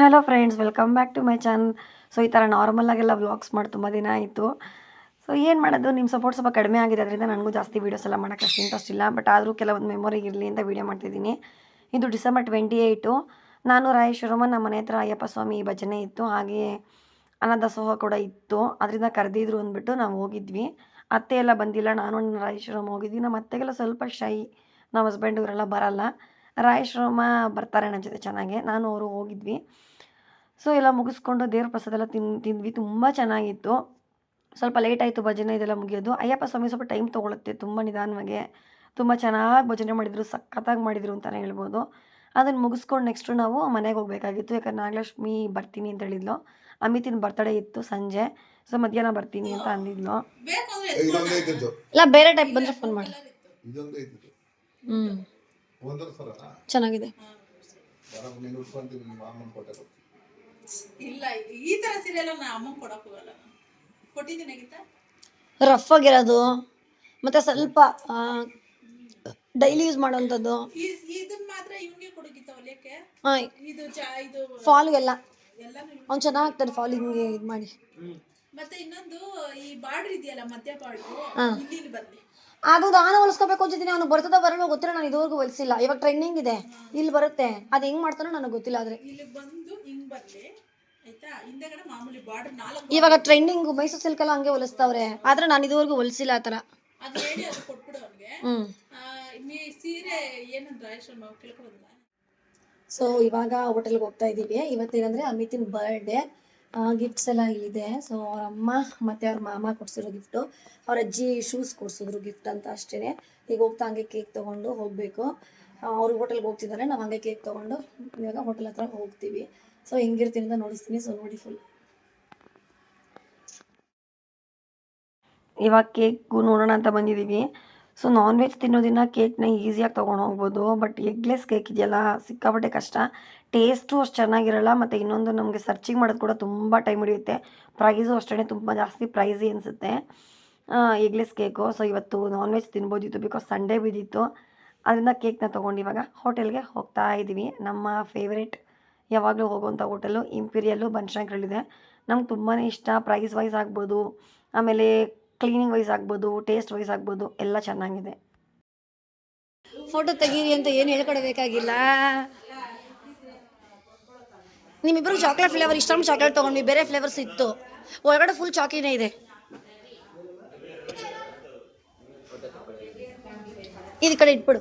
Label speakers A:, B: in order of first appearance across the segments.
A: Hello friends welcome back to my channel so ಈ ಥರ ನಾರ್ಮಲಾಗೆಲ್ಲ vlogs ಮಾಡಿ ತುಂಬ ದಿನ ಆಯಿತು. ಸೊ ಏನು ಮಾಡೋದು? ನಿಮ್ಮ ಸಪೋರ್ಟ್ ಸ್ವಲ್ಪ ಕಡಿಮೆ ಆಗಿದೆ, ಅದರಿಂದ ನನಗೂ ಜಾಸ್ತಿ ವೀಡಿಯೋಸ್ ಎಲ್ಲ ಮಾಡೋಕ್ಕೆ ಅಷ್ಟು ಇಂಟ್ರೆಸ್ಟ್ ಇಲ್ಲ. ಬಟ್ ಆದರೂ ಕೆಲವೊಂದು ಮೆಮೊರಿ ಇರಲಿ ಅಂತ ವೀಡಿಯೋ ಮಾಡ್ತಿದ್ದೀನಿ. ಇದು ಡಿಸೆಂಬರ್ ಟ್ವೆಂಟಿ ಏಯ್ಟು ನಾನು ರಾಯೇಶ್ವರಮ್ಮ ನಮ್ಮ ಮನೆ ಹತ್ರ ಅಯ್ಯಪ್ಪ ಸ್ವಾಮಿ ಭಜನೆ ಇತ್ತು. ಹಾಗೆ ಅನ್ನದಾಸೋಹ ಕೂಡ ಇತ್ತು. ಅದರಿಂದ ಕರೆದಿದ್ರು ಅಂದ್ಬಿಟ್ಟು ನಾವು ಹೋಗಿದ್ವಿ. ಅತ್ತೆ ಎಲ್ಲ ಬಂದಿಲ್ಲ, ನಾನು ನನ್ನ ರಾಯೇಶ್ವರಮ್ಮ ಹೋಗಿದ್ವಿ. ನಮ್ಮ ಅತ್ತೆಗೆಲ್ಲ ಸ್ವಲ್ಪ ಶೈ ನಮ್ಮ ಹಸ್ಬೆಂಡ್ ಇವರೆಲ್ಲ ಬರಲ್ಲ. ರಾಯೇಶ್ವರಮ್ಮ ಬರ್ತಾರೆ ನನ್ನ ಜೊತೆ ಚೆನ್ನಾಗೆ. ನಾನು ಅವರು ಹೋಗಿದ್ವಿ. ಸೊ ಎಲ್ಲ ಮುಗಿಸ್ಕೊಂಡು ದೇವ್ರ ಪ್ರಸಾದ ಎಲ್ಲ ತಿನ್ ತಿಂದ್ವಿ. ತುಂಬ ಚೆನ್ನಾಗಿತ್ತು. ಸ್ವಲ್ಪ ಲೇಟ್ ಆಯಿತು ಭಜನೆ ಇದೆಲ್ಲ ಮುಗಿಯೋದು. ಅಯ್ಯಪ್ಪ ಸ್ವಾಮಿ ಸ್ವಲ್ಪ ಟೈಮ್ ತೊಗೊಳುತ್ತೆ ತುಂಬ ನಿಧಾನವಾಗಿ. ತುಂಬ ಚೆನ್ನಾಗಿ ಭಜನೆ ಮಾಡಿದರು ಸಖತ್ತಾಗಿ ಮಾಡಿದರು ಅಂತಲೇ ಹೇಳ್ಬೋದು. ಅದನ್ನು ಮುಗಿಸ್ಕೊಂಡು ನೆಕ್ಸ್ಟು ನಾವು ಮನೆಗೆ ಹೋಗಬೇಕಾಗಿತ್ತು. ಯಾಕಂದ್ರೆ ನಾಗಲಕ್ಷ್ಮಿ ಬರ್ತೀನಿ ಅಂತ ಹೇಳಿದ್ಲು. ಅಮಿತಿನ ಬರ್ತಡೇ ಇತ್ತು ಸಂಜೆ. ಸೊ ಮಧ್ಯಾಹ್ನ ಬರ್ತೀನಿ ಅಂತ ಅಂದಿದ್ಲು. ಇಲ್ಲ ಬೇರೆ ಟೈಪ್ ಬಂದರೆ ಫೋನ್ ಮಾಡಿ. ಹ್ಞೂ ಚೆನ್ನಾಗಿದೆ.
B: ಇಲ್ಲ ಈ ತರ ಸೀರೆ ಎಲ್ಲ ನಾ ಅಮ್ಮ ಕೊಡಕ್ ಹೋಗಲ್ಲ. ಕೊಟ್ಟಿದ್ದೀನಿ ಗೀತಾ.
A: ರಫ್ ಆಗಿರೋದು ಮತ್ತೆ ಸ್ವಲ್ಪ ಡೈಲಿ ಯೂಸ್ ಮಾಡುವಂಥದ್ದು.
B: ಈ- ಮಾತ್ರ ಇವ್ನಿಗೆ ಕೊಡು ಗೀತಾ ಹೊಲಿಯಕ್ಕೆ
A: ಹಾಂ
B: ಇದು ಚಾ ಇದು
A: ಫಾಲ್ಗೆಲ್ಲ
B: ಎಲ್ಲಾನು ಇವ್ನಿಗೆ.
A: ಅವ್ನು ಚೆನ್ನಾಗ್ತಾರೆ ಫಾಲ್ ಹಿಂಗೆ ಇದು ಮಾಡಿ.
B: ಮತ್ತೆ ಇನ್ನೊಂದು ಈ ಬಾರ್ಡರ್ ಇದೆಯಲ್ಲ ಮಧ್ಯ ಬಾರ್ಡರ್
A: ಹಾಂ.
B: ಇಲ್ಲಿ ಇಲ್ಲಿ
A: ಅದು ನಾನು ಹೊಲಿಸ್ಕೋಬೇಕು ಅಂತಿದ್ದೀನಿ ಅವ್ನು ಬರ್ತದ ಬರೋಣ ಗೊತ್ತಿಲ್ಲ ನಾನು ಇದುವರೆಗೂ ಹೊಲಿಸಿಲ್ಲ. ಇವಾಗ ಟ್ರೆಂಡಿಂಗ್ ಇದೆ ಇಲ್ಲಿ ಬರುತ್ತೆ. ಅದು ಹೆಂಗೆ ಮಾಡ್ತಾನೋ ನನಗೆ ಗೊತ್ತಿಲ್ಲ ಆದರೆ.
B: ಇಲ್ಲಿ ಬಂದು ಹಿಂಗ್ ಬರ್ಲಿ
A: ಇವಾಗ ಟ್ರೆಂಡಿಂಗ್ ಮೈಸೂರು ಸಿಲ್ಕೆಲ್ಲ ಹಂಗೆ ಹೊಲಿಸ್ತಾವ್ರೆ. ಆದ್ರೆ ನಾನು ಇದುವರೆಗೂ ಹೊಲಿಸಿಲ್ಲ ಆ ಥರ ಸೊ ಇವಾಗ ಹೋಟೆಲ್ಗೆ ಹೋಗ್ತಾ ಇದ್ದೀವಿ ಇವತ್ತೇನಂದ್ರೆ ಅಮಿತಿನ ಬರ್ಡೇ ಗಿಫ್ಟ್ಸ್ ಎಲ್ಲ ಇದೆ. ಸೊ ಅವ್ರ ಅಮ್ಮ ಮತ್ತು ಅವ್ರ ಮಾಮ ಕೊಡ್ಸಿರೋ ಗಿಫ್ಟು ಅವ್ರ ಅಜ್ಜಿ ಶೂಸ್ ಕೊಡ್ಸಿದ್ರು ಗಿಫ್ಟ್ ಅಂತ ಅಷ್ಟೇ ಈಗ ಹೋಗ್ತಾ ಹಂಗೆ ಕೇಕ್ ತೊಗೊಂಡು ಹೋಗಬೇಕು. ಅವ್ರು ಹೋಟೆಲ್ಗೆ ಹೋಗ್ತಿದ್ದಾರೆ ನಾವು ಹಂಗೆ ಕೇಕ್ ತಗೊಂಡು ಇವಾಗ ಹೋಟೆಲ್ ಹತ್ರ ಹೋಗ್ತೀವಿ. ಸೊ ಹೆಂಗಿರ್ತೀನಿ ಅಂತ ನೋಡಿಸ್ತೀನಿ. ಸೊ ನೋಡಿ ಫುಲ್ ಇವಾಗ ಕೇಕು ನೋಡೋಣ ಅಂತ ಬಂದಿದ್ದೀವಿ ಸೊ ನಾನ್ ವೆಜ್ ತಿನ್ನೋದಿನ ಕೇಕ್ನ ಈಸಿಯಾಗಿ ತೊಗೊಂಡು ಹೋಗ್ಬೋದು. ಬಟ್ ಎಗ್ಲೆಸ್ ಕೇಕ್ ಇದೆಯಲ್ಲ, ಸಿಕ್ಕಾಪಟ್ಟೆ ಕಷ್ಟ. ಟೇಸ್ಟು ಅಷ್ಟು ಚೆನ್ನಾಗಿರಲ್ಲ, ಮತ್ತು ಇನ್ನೊಂದು ನಮಗೆ ಸರ್ಚಿಂಗ್ ಮಾಡೋದು ಕೂಡ ತುಂಬ ಟೈಮ್ ಹಿಡಿಯುತ್ತೆ. ಪ್ರೈಸು ಅಷ್ಟೇ ತುಂಬ ಜಾಸ್ತಿ ಪ್ರೈಸಿ ಅನಿಸುತ್ತೆ. ಎಗ್ಲೆಸ್ ಕೇಕು ಸೊ ಇವತ್ತು ನಾನ್ ವೆಜ್ ತಿನ್ಬೋದಿತ್ತು ಬಿಕಾಸ್ ಸಂಡೇ ಬಿದ್ದಿತ್ತು. ಅದರಿಂದ ಕೇಕ್ನ ತೊಗೊಂಡು ಇವಾಗ ಹೋಟೆಲ್ಗೆ ಹೋಗ್ತಾ ಇದ್ದೀವಿ ನಮ್ಮ ಫೇವ್ರೇಟ್ ಯಾವಾಗಲೂ ಹೋಗುವಂಥ ಹೋಟೆಲು ಇಂಪೀರಿಯಲ್ಲು ಬನಶಂಕರಲ್ಲಿದೆ ನಮ್ಗೆ ತುಂಬಾ ಇಷ್ಟ ಪ್ರೈಸ್ ವೈಸ್ ಆಗ್ಬೋದು, ಆಮೇಲೆ ಕ್ಲೀನಿಂಗ್ ವೈಸ್ ಆಗ್ಬೋದು ಟೇಸ್ಟ್ ವೈಸ್ ಆಗ್ಬೋದು, ಎಲ್ಲ ಚೆನ್ನಾಗಿದೆ. ಫೋಟೋ ತೆಗೀರಿ ಅಂತ ಏನು ಹೇಳ್ಕೊಡ್ಬೇಕಾಗಿಲ್ಲ? ನಿಮ್ಮಿಬ್ಬರು ಚಾಕ್ಲೇಟ್ ಫ್ಲೇವರ್ ಇಷ್ಟೊಂದು ಚಾಕ್ಲೇಟ್ ತೊಗೊಂಡ್ವಿ, ಬೇರೆ ಫ್ಲೇವರ್ಸ್ ಇತ್ತು. ಒಳಗಡೆ ಫುಲ್ ಚಾಕಿನೇ ಇದೆ. ಇದು ಕಡೆ ಇಟ್ಬಿಡು.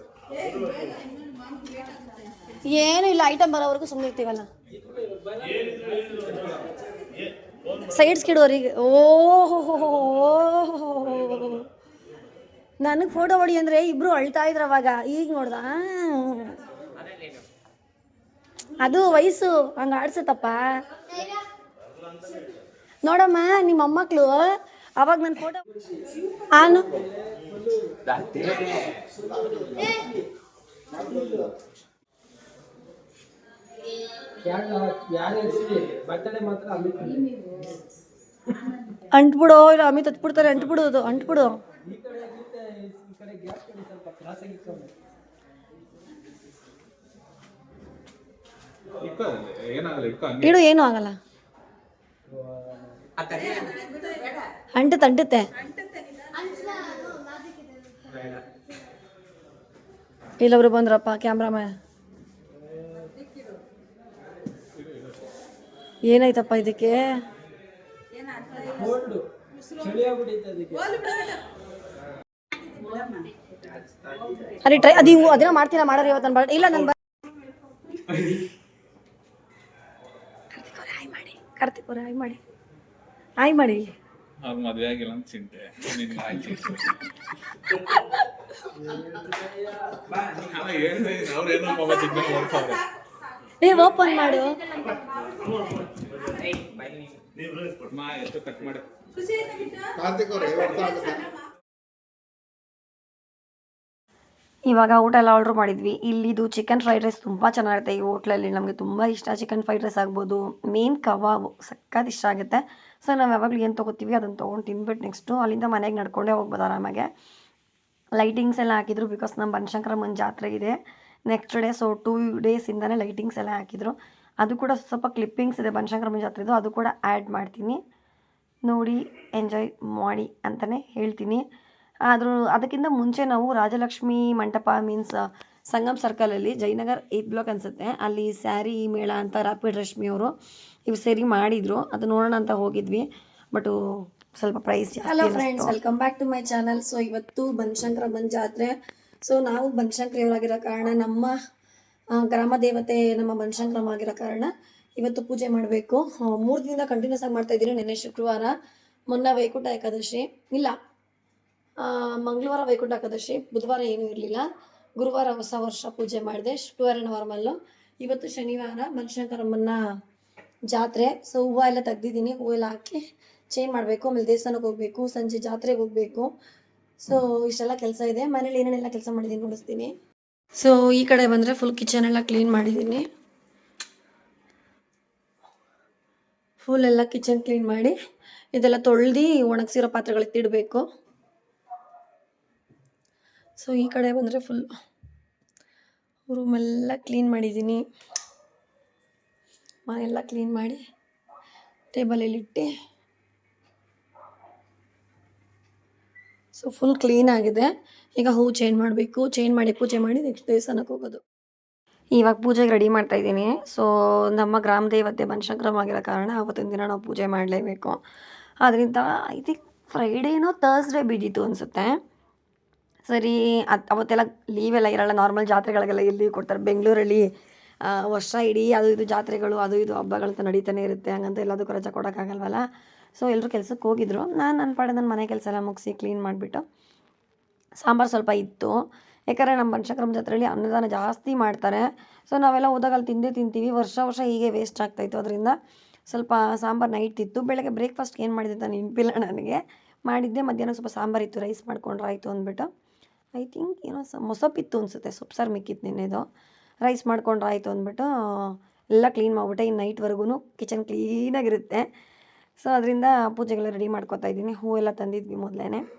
A: ಏನು ಇಲ್ಲ ಐಟಮ್ ಬರೋವರೆಗೂ ಸುಮ್ಮನೆ ಇರ್ತೀವಲ್ಲ. ಸೈಡ್ಸ್ ಕಿಡೋರಿಗೆ ಓಹೋ ನನಗೆ ಫೋಟೋ ಹೊಡಿ ಅಂದರೆ ಇಬ್ರು ಅಳ್ತಾ ಇದ್ರು ಅವಾಗ. ಈಗ ನೋಡ್ದ ಅದು ವಯಸ್ಸು, ಹಂಗೆ ಆಡ್ಸತ್ತಪ್ಪ. ನೋಡಮ್ಮ, ನಿಮ್ಮ ಮೊಮ್ಮಕ್ಳು, ಅವಾಗ ನನ್ನ ಫೋಟೋ ಆನು. ಅಂಟ್ಬಿಡು ಇಲ್ಲ ಅಮಿತ್ ಹತ್ಬಿಡ್ತಾರೆ ಅಂಟ್ಬಿಡು ಅದು ಅಂಟ್ಬಿಡು. ಇಡು ಏನೂ ಆಗಲ್ಲ. ಅಂಟುತ್ತೆ ಅಂಟುತ್ತೆ. ಇಲ್ಲೊಬ್ರು ಬಂದ್ರಪ್ಪ ಕ್ಯಾಮ್ರಾಮ್ಯಾನ್ ಏನಾಯ್ತಪ್ಪ ಇದಕ್ಕೆ? ಅದೇ ಟ್ರೈ ಅದು ಹಿಂಗು ಅದನ್ನ ಮಾಡ್ತೀರಾ ಮಾಡೋರು ಇವತ್ತು ನನ್ನ ಇಲ್ಲ ನನ್ ಹಾಯ್ ಮಾಡಿ ಕಾರ್ತಿಕ್ ಅವ್ರೆ ಹಾಯ್ ಮಾಡಿ. ಹಾಯ್ ಮಾಡಿ.
C: ಅವ್ರು ಮದ್ವೆ ಆಗಿಲ್ಲ ಅಂತ ಚಿಂತೆ. ನಾನು
A: ಏ ಓಪನ್ ಮಾಡು. ಇವಾಗ ಊಟ ಎಲ್ಲ ಆರ್ಡ್ರ್ ಮಾಡಿದ್ವಿ. ಇಲ್ಲಿದು ಚಿಕನ್ ಫ್ರೈಡ್ ರೈಸ್ ತುಂಬ ಚೆನ್ನಾಗಿರುತ್ತೆ. ಈ ಹೋಟ್ಲಲ್ಲಿ ನಮಗೆ ತುಂಬ ಇಷ್ಟ ಚಿಕನ್ ಫ್ರೈಡ್ ರೈಸ್ ಆಗ್ಬೋದು. ಮೇನ್ ಕಬಾಬ್, ಸಖತ್ ಇಷ್ಟ ಆಗುತ್ತೆ. ಸೊ ನಾವು ಯಾವಾಗಲೂ ಏನು ತೊಗೋತೀವಿ ಅದನ್ನು ತೊಗೊಂಡು ತಿಂದ್ಬಿಟ್ಟು ನೆಕ್ಸ್ಟು ಅಲ್ಲಿಂದ ಮನೆಗೆ ನಡ್ಕೊಂಡೇ ಹೋಗ್ಬೋದು ಆರಾಮಾಗೆ. ಲೈಟಿಂಗ್ಸ್ ಎಲ್ಲ ಹಾಕಿದ್ರು ಬಿಕಾಸ್ ನಮ್ಮ ಬನಶಂಕರಮ್ಮನ ಜಾತ್ರೆ ಇದೆ. ನೆಕ್ಸ್ಟ್ ಡೇ ಸೊ ಟೂ ಡೇಸಿಂದನೇ ಲೈಟಿಂಗ್ಸ್ ಎಲ್ಲ ಹಾಕಿದ್ರು. ಅದು ಕೂಡ ಸ್ವಲ್ಪ ಕ್ಲಿಪ್ಪಿಂಗ್ಸ್ ಇದೆ. ಬನಶಂಕರಮ್ಮ ಜಾತ್ರೆದು ಅದು ಕೂಡ ಆ್ಯಡ್ ಮಾಡ್ತೀನಿ. ನೋಡಿ ಎಂಜಾಯ್ ಮಾಡಿ ಅಂತಲೇ ಹೇಳ್ತೀನಿ. ಆದರೂ ಅದಕ್ಕಿಂತ ಮುಂಚೆ ನಾವು ರಾಜಲಕ್ಷ್ಮಿ ಮಂಟಪ ಮೀನ್ಸ್ ಸಂಗಮ್ ಸರ್ಕಲಲ್ಲಿ ಜಯನಗರ್ ಏತ್ ಬ್ಲಾಕ್ ಅನಿಸುತ್ತೆ. ಅಲ್ಲಿ ಸ್ಯಾರಿ ಮೇಳ ಅಂತ ರಾಪಿಡ್ ರಶ್ಮಿ ಅವರು ಇವು ಸೇರಿ ಮಾಡಿದರು. ಅದು ನೋಡೋಣ ಅಂತ ಹೋಗಿದ್ವಿ. ಬಟ್ ಸ್ವಲ್ಪ price
D: hello friends welcome back to my channel so ಇವತ್ತು ಬನಶಂಕರಮ್ಮನ ಜಾತ್ರೆ. ಸೊ ನಾವು ಬನಶಂಕರಿಯವರಾಗಿರೋ ಕಾರಣ ನಮ್ಮ ಗ್ರಾಮ ದೇವತೆ ನಮ್ಮ ಬನಶಂಕರಮ್ಮ ಆಗಿರೋ ಕಾರಣ ಇವತ್ತು ಪೂಜೆ ಮಾಡಬೇಕು. ಮೂರು ದಿನದಿಂದ ಕಂಟಿನ್ಯೂಸ್ ಆಗಿ ಮಾಡ್ತಾ ಇದ್ದೀನಿ ನಿನ್ನೆ ಶುಕ್ರವಾರ, ಮೊನ್ನ ವೈಕುಂಠ ಏಕಾದಶಿ. ಇಲ್ಲ ಮಂಗಳವಾರ ವೈಕುಂಠ ಏಕಾದಶಿ. ಬುಧವಾರ ಏನೂ ಇರಲಿಲ್ಲ. ಗುರುವಾರ ಹೊಸ ವರ್ಷ ಪೂಜೆ ಮಾಡಿದೆ. ಶುಕ್ರವಾರ ನಾರ್ಮಲ್ಲು ಇವತ್ತು ಶನಿವಾರ ಬನಶಂಕರಮ್ಮನ ಜಾತ್ರೆ. ಸೊ ಹೂವು ಎಲ್ಲ ತೆಗ್ದಿದ್ದೀನಿ. ಹೂವೆಲ್ಲ ಹಾಕಿ ಚೇಂಜ್ ಮಾಡಬೇಕು. ಆಮೇಲೆ ದೇವಸ್ಥಾನಕ್ಕೆ ಹೋಗಬೇಕು. ಸಂಜೆ ಜಾತ್ರೆಗೆ ಹೋಗಬೇಕು. ಸೊ ಇಷ್ಟೆಲ್ಲ ಕೆಲಸ ಇದೆ. ಮನೇಲಿ ಏನೇನೆಲ್ಲ ಕೆಲಸ ಮಾಡಿದ್ದೀನಿ ನೋಡಿಸ್ತೀನಿ. ಸೊ ಈ ಕಡೆ ಬಂದರೆ ಫುಲ್ ಕಿಚನ್ ಎಲ್ಲ ಕ್ಲೀನ್ ಮಾಡಿದ್ದೀನಿ. ಫುಲ್ ಎಲ್ಲ ಕಿಚನ್ ಕ್ಲೀನ್ ಮಾಡಿ, ಇದೆಲ್ಲ ತೊಳ್ದು ಒಣಗಿಸಿರೋ ಪಾತ್ರೆಗಳಿಗೆ ತಿಡಬೇಕು ಸೊ ಈ ಕಡೆ ಬಂದರೆ ಫುಲ್ ರೂಮೆಲ್ಲ ಕ್ಲೀನ್ ಮಾಡಿದ್ದೀನಿ. ಮನೆಲ್ಲ ಕ್ಲೀನ್ ಮಾಡಿ ಟೇಬಲಲ್ಲಿ ಸೊ ಫುಲ್ ಕ್ಲೀನ್ ಆಗಿದೆ. ಈಗ ಹೂ ಚೇಂಜ್ ಮಾಡಬೇಕು ಚೇಂಜ್ ಮಾಡಿ ಪೂಜೆ ಮಾಡಿ ನೆಕ್ಸ್ಟ್ ದೇವಸ್ಥಾನಕ್ಕೆ ಹೋಗೋದು.
A: ಇವಾಗ ಪೂಜೆಗೆ ರೆಡಿ ಮಾಡ್ತಾ ಇದ್ದೀನಿ. ಸೊ ನಮ್ಮ ಗ್ರಾಮ ದೇವತೆ ಬನಶಂಕರಮ್ಮ ಆಗಿರೋ ಕಾರಣ ಅವತ್ತಿನ ದಿನ ನಾವು ಪೂಜೆ ಮಾಡಲೇಬೇಕು. ಅದರಿಂದ ಐ ಥಿಂಕ್ ಫ್ರೈಡೇನೋ ತರ್ಸ್ಡೇ ಬಿದ್ದಿತ್ತು ಅನಿಸುತ್ತೆ. ಸರಿ, ಅದು ಅವತ್ತೆಲ್ಲ ಲೀವೆಲ್ಲ ಇರಲ್ಲ. ನಾರ್ಮಲ್ ಜಾತ್ರೆಗಳಿಗೆಲ್ಲ ಎಲ್ಲಿ ಕೊಡ್ತಾರೆ. ಬೆಂಗಳೂರಲ್ಲಿ ವರ್ಷ ಇಡೀ ಅದು ಇದು ಜಾತ್ರೆಗಳು, ಅದು ಇದು ಹಬ್ಬಗಳಂತ ನಡೀತಾನೆ ಇರುತ್ತೆ. ಹಂಗಂತ ಎಲ್ಲದಕ್ಕೂ ರಜೆ ಕೊಡೋಕ್ಕಾಗಲ್ವಲ್ಲ. ಸೊ ಎಲ್ಲರೂ ಕೆಲಸಕ್ಕೆ ಹೋಗಿದ್ರು. ನಾನು ನನ್ನ ಪಾಡೆ ನನ್ನ ಮನೆ ಕೆಲಸ ಎಲ್ಲ ಮುಗಿಸಿ ಕ್ಲೀನ್ ಮಾಡಿಬಿಟ್ಟು ಸಾಂಬಾರು ಸ್ವಲ್ಪ ಇತ್ತು. ಯಾಕಂದರೆ ನಮ್ಮ ಬನಶಂಕರಮ್ಮ ಜಾತ್ರೆಯಲ್ಲಿ ಅನ್ನದಾನ ಜಾಸ್ತಿ ಮಾಡ್ತಾರೆ. ಸೊ ನಾವೆಲ್ಲ ಹೋದಾಗ ಅಲ್ಲಿ ತಿಂದೇ ತಿಂತೀವಿ. ವರ್ಷ ವರ್ಷ ಹೀಗೆ ವೇಸ್ಟ್ ಆಗ್ತಾಯಿತ್ತು ಅದರಿಂದ ಸ್ವಲ್ಪ ಸಾಂಬಾರು ನೈಟ್ ಇತ್ತು. ಬೆಳಗ್ಗೆ ಬ್ರೇಕ್ಫಾಸ್ಟ್ಗೆ ಏನು ಮಾಡಿದ್ದೆ ಅಂತ ನೆನಪಿಲ್ಲ ನನಗೆ. ಮಾಡಿದ್ದೆ. ಮಧ್ಯಾಹ್ನ ಸ್ವಲ್ಪ ಸಾಂಬಾರು ಇತ್ತು. ರೈಸ್ ಮಾಡ್ಕೊಂಡ್ರೆ. ಆಯಿತು ಅಂದ್ಬಿಟ್ಟು ಐ ಥಿಂಕ್ ಏನೋ ಸ ಮೊಸಪಿತ್ತು ಅನಿಸುತ್ತೆ. ಸೊಪ್ಪು ಸಾರು ಮಿಕ್ಕಿತ್ತು ನಿನ್ನೆದು. ರೈಸ್ ಮಾಡ್ಕೊಂಡ್ರೆ. ಆಯಿತು ಅಂದ್ಬಿಟ್ಟು ಎಲ್ಲ ಕ್ಲೀನ್ ಮಾಡಿಬಿಟ್ಟೆ. ಇನ್ನು ನೈಟ್ವರೆಗೂ ಕಿಚನ್ ಕ್ಲೀನಾಗಿರುತ್ತೆ ಸೊ, ಅದರಿಂದ ಪೂಜೆಗೆಲ್ಲ ರೆಡಿ ಮಾಡ್ಕೊತಾ ಇದ್ದೀನಿ. ಹೂವೆಲ್ಲ ತಂದಿದ್ವಿ ಮೊದಲೇ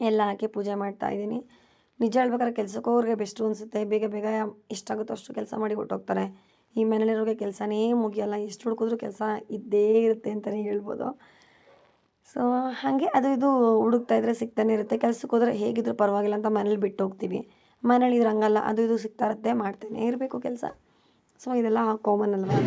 A: ಎಲ್ಲ ಹಾಕಿ ಪೂಜೆ ಮಾಡ್ತಾ ಇದ್ದೀನಿ. ನಿಜ ಹೇಳ್ಬೇಕಾದ್ರೆ ಕೆಲಸಕ್ಕೂ ಅವ್ರಿಗೆ ಬೆಸ್ಟು ಅನಿಸುತ್ತೆ. ಬೇಗ ಬೇಗ ಎಷ್ಟಾಗುತ್ತೋ ಅಷ್ಟು ಕೆಲಸ ಮಾಡಿ ಹೊಟ್ಟೋಗ್ತಾರೆ ಈ ಮನೇಲಿರೋರಿಗೆ ಕೆಲಸನೇ ಮುಗಿಯಲ್ಲ. ಎಷ್ಟು ಹುಡುಕಿದ್ರೂ ಕೆಲಸ ಇದ್ದೇ ಇರುತ್ತೆ ಅಂತಲೇ ಹೇಳ್ಬೋದು. ಸೊ, ಹಾಗೆ ಅದು ಇದು ಹುಡುಕ್ತಾ ಇದ್ದರೆ ಸಿಗ್ತಾನೆ ಇರುತ್ತೆ. ಕೆಲಸಕ್ಕೆ ಹೋದರೆ ಹೇಗಿದ್ರು ಪರವಾಗಿಲ್ಲ ಅಂತ ಮನೇಲಿ ಬಿಟ್ಟು ಹೋಗ್ತೀವಿ. ಮನೇಲಿ ಇದ್ರೆ ಹಂಗಲ್ಲ. ಅದು ಇದು ಸಿಗ್ತಾ ಇರುತ್ತೆ. ಮಾಡ್ತಾನೆ ಇರಬೇಕು ಕೆಲಸ. ಸೊ, ಇದೆಲ್ಲ ಕಾಮನ್ ಅಲ್ವಾ?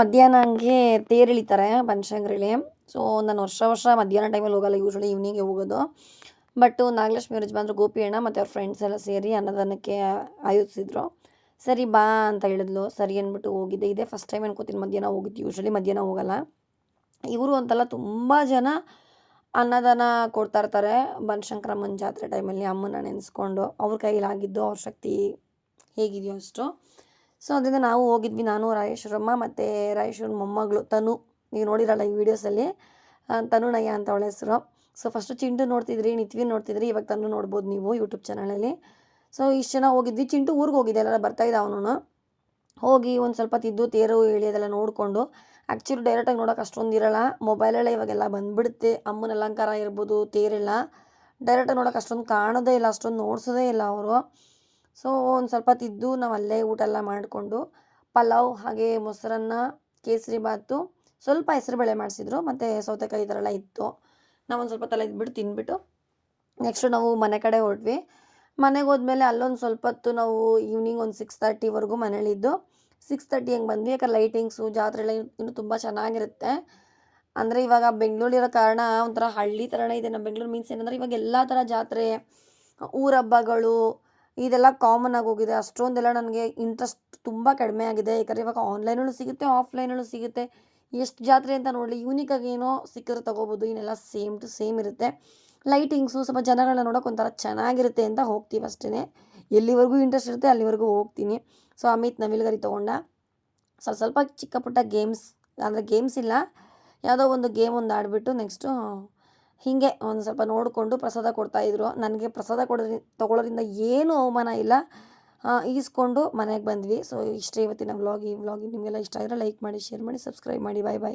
A: ಮಧ್ಯಾಹ್ನ ಹಂಗೆ ತೇರು ಇಳಿತಾರೆ ಸೊ ನಾನು ವರ್ಷ ವರ್ಷ ಮಧ್ಯಾಹ್ನ ಟೈಮಲ್ಲಿ ಹೋಗಲ್ಲ ಯೂಶ್ವಲಿ ಈವ್ನಿಂಗೆ ಹೋಗೋದು. ಬಟ್ ನಾಗಲಕ್ಷ್ಮಿ ಯಜಮಾನ್ರು ಗೋಪಿ ಅಣ್ಣ ಮತ್ತು ಅವ್ರ ಫ್ರೆಂಡ್ಸ್ ಎಲ್ಲ ಸೇರಿ ಅನ್ನದಾನಕ್ಕೆ ಆಯೋಜಿಸಿದ್ರು. ಸರಿ ಬಾ ಅಂತ ಹೇಳಿದ್ಲು. ಸರಿ ಅಂದ್ಬಿಟ್ಟು ಹೋಗಿದ್ದೆ. ಇದೇ ಫಸ್ಟ್ ಟೈಮ್ ಅನ್ಕೋತೀನಿ ಮಧ್ಯಾಹ್ನ ಹೋಗಿದ್ದು ಯೂಶ್ವಲಿ ಮಧ್ಯಾಹ್ನ ಹೋಗಲ್ಲ. ಇವರು ಅಂತಲ್ಲ ತುಂಬ ಜನ ಅನ್ನದಾನ ಕೊಡ್ತಾ ಇರ್ತಾರೆ. ಬನಶಂಕರಮ್ಮನ ಜಾತ್ರೆ ಟೈಮಲ್ಲಿ ಅಮ್ಮನ ನೆನೆಸ್ಕೊಂಡು ಅವ್ರ ಕೈಲಾಗಿದ್ದು ಅವ್ರ ಶಕ್ತಿ ಹೇಗಿದೆಯೋ ಅಷ್ಟು. ಸೊ ಅದರಿಂದ ನಾವು ಹೋಗಿದ್ವಿ. ನಾನು, ರಾಯೇಶ್ವರಮ್ಮ ಮತ್ತು ರಾಯೇಶ್ವರ ಮೊಮ್ಮಗಳು, ತನು. ನೀವು ನೋಡಿರಲ್ಲ ಈ ವಿಡಿಯೋಸಲ್ಲಿ. ತನುಣಯ್ಯ ಅಂತ ಅವಳ ಹೆಸರು. ಸೊ ಫಸ್ಟು ಚಿಂಟು ನೋಡ್ತಿದ್ರಿ, ನಿತ್ವಿ ನೋಡ್ತಿದ್ರಿ, ಇವಾಗ ತನು ನೋಡ್ಬೋದು ನೀವು ಯೂಟ್ಯೂಬ್ ಚಾನಲಲ್ಲಿ ಸೊ ಇಷ್ಟು ಜನ ಹೋಗಿದ್ವಿ. ಚಿಂಟು ಊರಿಗೆ ಹೋಗಿದ್ದೆ ಎಲ್ಲ ಬರ್ತಾಯಿದ್ದ ಅವನು ಹೋಗಿ ಒಂದು ಸ್ವಲ್ಪ ತಿದ್ದು ತೇರು ಎಳೆಯೋದೆಲ್ಲ ನೋಡಿಕೊಂಡು. ಆ್ಯಕ್ಚುಲಿ ಡೈರೆಕ್ಟಾಗಿ ನೋಡೋಕೆ ಅಷ್ಟೊಂದು ಇರೋಲ್ಲ. ಮೊಬೈಲಲ್ಲೇ ಇವಾಗೆಲ್ಲ ಬಂದುಬಿಡುತ್ತೆ. ಅಮ್ಮನ ಅಲಂಕಾರ ಇರ್ಬೋದು, ತೇರೆಲ್ಲ. ಡೈರೆಕ್ಟಾಗಿ ನೋಡೋಕೆ ಅಷ್ಟೊಂದು ಕಾಣೋದೇ ಇಲ್ಲ, ಅಷ್ಟೊಂದು ನೋಡ್ಸೋದೇ ಇಲ್ಲ ಅವರು. ಸೊ ಒಂದು ಸ್ವಲ್ಪ ತಿದ್ದು ನಾವು ಅಲ್ಲೇ ಊಟ ಎಲ್ಲ ಮಾಡಿಕೊಂಡು ಪಲಾವ್ ಹಾಗೆ ಮೊಸರನ್ನ, ಕೇಸರಿ ಬಾತು ಸ್ವಲ್ಪ ಹೆಸರುಬೇಳೆ ಮಾಡಿಸಿದ್ರು. ಮತ್ತು ಸೌತೆಕಾಯಿ ಈ ಥರ ಎಲ್ಲ ಇತ್ತು ನಾವೊಂದು ಸ್ವಲ್ಪ ತಲೆ ಇದ್ಬಿಟ್ಟು ತಿಂದ್ಬಿಟ್ಟು ನೆಕ್ಸ್ಟು ನಾವು ಮನೆ ಕಡೆ ಹೊರಟ್ವಿ ಮನೆಗೆ ಹೋದ್ಮೇಲೆ ಅಲ್ಲೊಂದು ಸ್ವಲ್ಪ ಹೊತ್ತು ನಾವು ಈವ್ನಿಂಗ್ ಒಂದು ಸಿಕ್ಸ್ ತರ್ಟಿವರೆಗೂ ಮನೇಲಿದ್ದು ಸಿಕ್ಸ್ ತರ್ಟಿ ಹಂಗೆ ಬಂದ್ವಿ. ಯಾಕಂದ್ರೆ ಲೈಟಿಂಗ್ಸು ಜಾತ್ರೆ ಎಲ್ಲ ಇನ್ನೂ ತುಂಬ ಚೆನ್ನಾಗಿರುತ್ತೆ. ಅಂದರೆ ಇವಾಗ ಬೆಂಗಳೂರಿರೋ ಕಾರಣ ಒಂಥರ ಹಳ್ಳಿ ಥರನೇ ಇದೆ. ನಮ್ಮ ಬೆಂಗಳೂರು ಮೀನ್ಸ್ ಏನಂದರೆ ಇವಾಗ ಎಲ್ಲ ಥರ ಜಾತ್ರೆ ಊರ ಹಬ್ಬಗಳು ಇದೆಲ್ಲ ಕಾಮನ್ ಆಗಿ ಹೋಗಿದೆ. ಅಷ್ಟೊಂದೆಲ್ಲ ನನಗೆ ಇಂಟ್ರೆಸ್ಟ್ ತುಂಬ ಕಡಿಮೆ ಆಗಿದೆ. ಯಾಕಂದರೆ ಇವಾಗ ಆನ್ಲೈನಲ್ಲೂ ಸಿಗುತ್ತೆ ಆಫ್ಲೈನಲ್ಲೂ ಸಿಗುತ್ತೆ. ಎಷ್ಟು ಜಾತ್ರೆ ಅಂತ ನೋಡಲಿ ಯೂನಿಕಾಗಿ ಏನೋ ಸಿಕ್ಕಿದ್ರೆ ತೊಗೋಬೋದು. ಇನ್ನೆಲ್ಲ ಸೇಮ್ ಟು ಸೇಮ್ ಇರುತ್ತೆ. ಲೈಟಿಂಗ್ಸು ಸ್ವಲ್ಪ ಜನಗಳನ್ನ ನೋಡೋಕೆ ಒಂಥರ ಚೆನ್ನಾಗಿರುತ್ತೆ ಅಂತ ಹೋಗ್ತೀವಿ ಅಷ್ಟೇ ಎಲ್ಲಿವರೆಗೂ ಇಂಟ್ರೆಸ್ಟ್ ಇರುತ್ತೆ ಅಲ್ಲಿವರೆಗೂ ಹೋಗ್ತೀನಿ. ಸೊ ಅಮಿತ್ ನವಿಲ್ಗರಿ ತೊಗೊಂಡ. ಸ್ವಲ್ಪ ಸ್ವಲ್ಪ ಚಿಕ್ಕ ಪುಟ್ಟ ಗೇಮ್ಸ್ ಅಂದರೆ ಗೇಮ್ಸ್ ಇಲ್ಲ. ಯಾವುದೋ ಒಂದು ಗೇಮ್ ಒಂದು ಆಡಿಬಿಟ್ಟು ನೆಕ್ಸ್ಟು ಹೀಗೆ ಒಂದು ಸ್ವಲ್ಪ ನೋಡಿಕೊಂಡು ಪ್ರಸಾದ ಕೊಡ್ತಾಯಿದ್ರು ನನಗೆ ಪ್ರಸಾದ ಕೊಡೋದ್ರಿಂದ ತೊಗೊಳೋದ್ರಿಂದ ಏನೂ ಅವಮಾನ ಇಲ್ಲ. ಈಸ್ಕೊಂಡು ಮನೆಗೆ ಬಂದ್ವಿ. ಸೊ ಇಷ್ಟೇ ಇವತ್ತಿನ ವ್ಲಾಗ್ ಈ ವ್ಲಾಗ್ ನಿಮಗೆಲ್ಲ ಇಷ್ಟ ಆದರೆ ಲೈಕ್ ಮಾಡಿ ಶೇರ್ ಮಾಡಿ ಸಬ್ಸ್ಕ್ರೈಬ್ ಮಾಡಿ. ಬಾಯ್ ಬಾಯ್